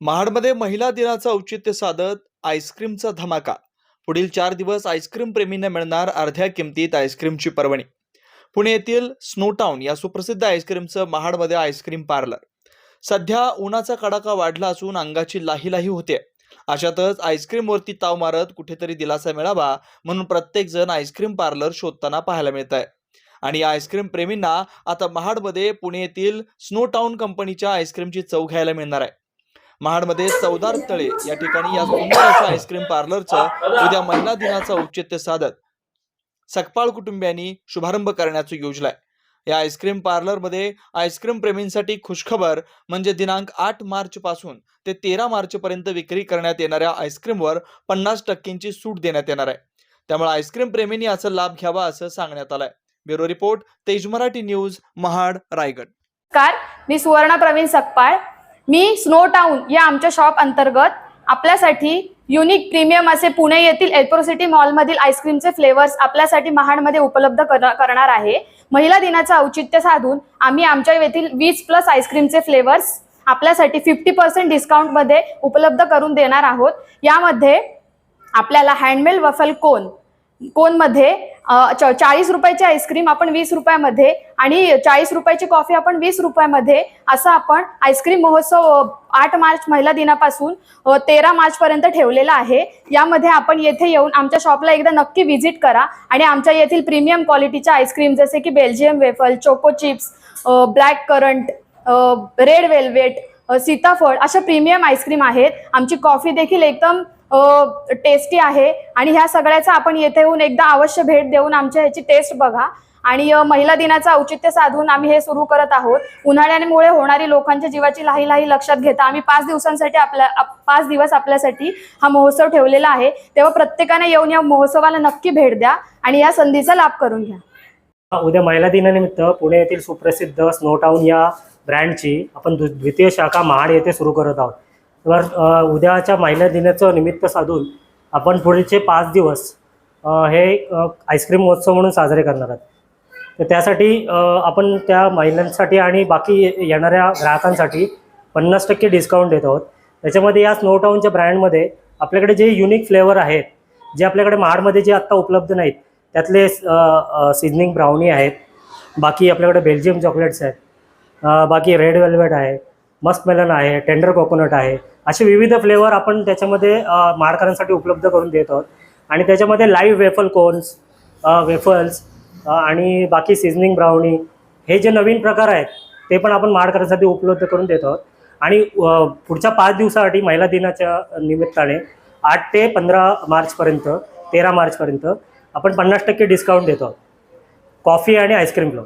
महाडमध्ये महिला दिनाचं औचित्य साधत आईस्क्रीमचा धमाका. पुढील चार दिवस आईस्क्रीम प्रेमींना मिळणार अर्ध्या किमतीत आईस्क्रीमची पर्वणी. पुणे येथील स्नोटाऊन या सुप्रसिद्ध आईस्क्रीमचं महाडमध्ये आईस्क्रीम पार्लर. सध्या उन्हाचा कडाका वाढला असून अंगाची लाही लाही होते. अशातच आईस्क्रीमवरती ताव मारत कुठेतरी दिलासा मिळावा म्हणून प्रत्येक जण आईस्क्रीम पार्लर शोधताना पाहायला मिळत आहे आणि या आईस्क्रीम प्रेमींना आता महाडमध्ये पुणे येथील स्नो टाऊन कंपनीच्या आईस्क्रीमची चव घ्यायला मिळणार आहे. महाडमध्ये चौदार तळे या ठिकाणी या सुंदर अशा आईस्क्रीम पार्लरचं उद्या महिला दिनाचं औचित्य साधत. सकपाळ कुटुंबियांनी शुभारंभ करण्याचं योजलाय. या आईस्क्रीम पार्लरमध्ये आईस्क्रीम प्रेमींसाठी खुशखबर म्हणजे दिनांक आठ मार्च पासून ते तेरा मार्च पर्यंत विक्री करण्यात येणाऱ्या आईस्क्रीमवर पन्नास टक्क्यांची सूट देण्यात येणार आहे. त्यामुळे आईस्क्रीम प्रेमींनी याचा लाभ घ्यावा असं सांगण्यात आलंय. Bureau report Tej Marathi news Mahad Raigad. मी सुवर्णा प्रवीण सकपाळ. मी स्नो टाऊन या आमच्या शॉप अंतर्गत आपल्यासाठी युनिक प्रीमियम असे पुणे येथील एल्प्रोसिटी मॉलमधील आईस्क्रीमचे फ्लेवर्स आपल्यासाठी महाडमध्ये उपलब्ध कर- करणार आहे. महिला दिनाचं औचित्य साधून आम्ही आमच्या येथील वीस प्लस आईस्क्रीमचे फ्लेवर्स आपल्यासाठी फिफ्टी पर्सेंट डिस्काउंटमध्ये उपलब्ध करून देणार आहोत. यामध्ये आपल्याला हँडमेड वफल कोन कोनमध्ये च- चाळीस रुपयाची आईस्क्रीम आपण वीस रुपयामध्ये आणि चाळीस रुपयाची कॉफी आपण वीस रुपयामध्ये असं आपण आईस्क्रीम महोत्सव आठ मार्च महिला दिनापासून तेरा मार्च पर्यंत ठेवलेला आहे. यामध्ये आपण येथे येऊन आमच्या शॉपला एकदा नक्की व्हिजिट करा आणि आमच्या येथील प्रीमियम क्वालिटीच्या आईस्क्रीम जसे की Belgium waffle choco chips black currant red velvet सीताफळ अशा प्रीमियम आईस्क्रीम आहेत. आमची कॉफी देखील एकदम टेस्टी आहे. आणि ह्या सगळ्याचा आपण येथे येऊन एकदा अवश्य भेट देऊन आमच्या ह्याची टेस्ट बघा. आणि महिला दिनाचं औचित्य साधून आम्ही हे सुरू करत आहोत. उन्हाळ्यामुळे होणारी लोकांच्या जीवाची लाही लाही लक्षात घेता आम्ही पाच दिवसांसाठी आपल्या पाच दिवस आपल्यासाठी हा महोत्सव ठेवलेला आहे. तेव्हा प्रत्येकाने येऊन या महोत्सवाला नक्की भेट द्या आणि या संधीचा लाभ करून घ्या. उद्या महिला दिनानिमित्त पुणे येथील सुप्रसिद्ध स्नोटाऊन या ब्रँडची आपण द्वितीय शाखा महाड येथे सुरू करत आहोत. तर उद्याच्या महिला दिनाचं निमित्त साधून आपण पुढचे पाच दिवस हे आईस्क्रीम महोत्सव म्हणून साजरे करणार आहोत. तर त्यासाठी आपण त्या महिलांसाठी आणि बाकी येणाऱ्या ग्राहकांसाठी पन्नास टक्के डिस्काउंट देत आहोत. त्याच्यामध्ये या स्नोटाऊनच्या ब्रँडमध्ये आपल्याकडे जे युनिक फ्लेवर आहेत जे आपल्याकडे महाडमध्ये जे आत्ता उपलब्ध नाहीत त्यातले सिझनिंग ब्राउनी आहेत. बाकी आपल्याकडे बेल्जियम चॉकलेट्स आहेत. बाकी रेड वेल्वेट आहे मस्क मेलन आहे टेंडर कोकोनट आहे. असे विविध फ्लेवर आपण त्याच्यामध्ये मारकरांसाठी उपलब्ध करून देत आहोत. आणि त्याच्यामध्ये लाईव्ह वेफल कोन्स वेफल्स आणि बाकी सिझनिंग ब्राउनी हे जे नवीन प्रकार आहेत ते पण आपण मारकरांसाठी उपलब्ध करून देत आहोत. आणि पुढच्या पाच दिवसासाठी महिला दिनाच्या निमित्ताने आठ ते पंधरा मार्चपर्यंत तेरा मार्चपर्यंत आपण पन्नास टक्के डिस्काउंट देतो. आहोत कॉफी आणि आईस्क्रीम क्लब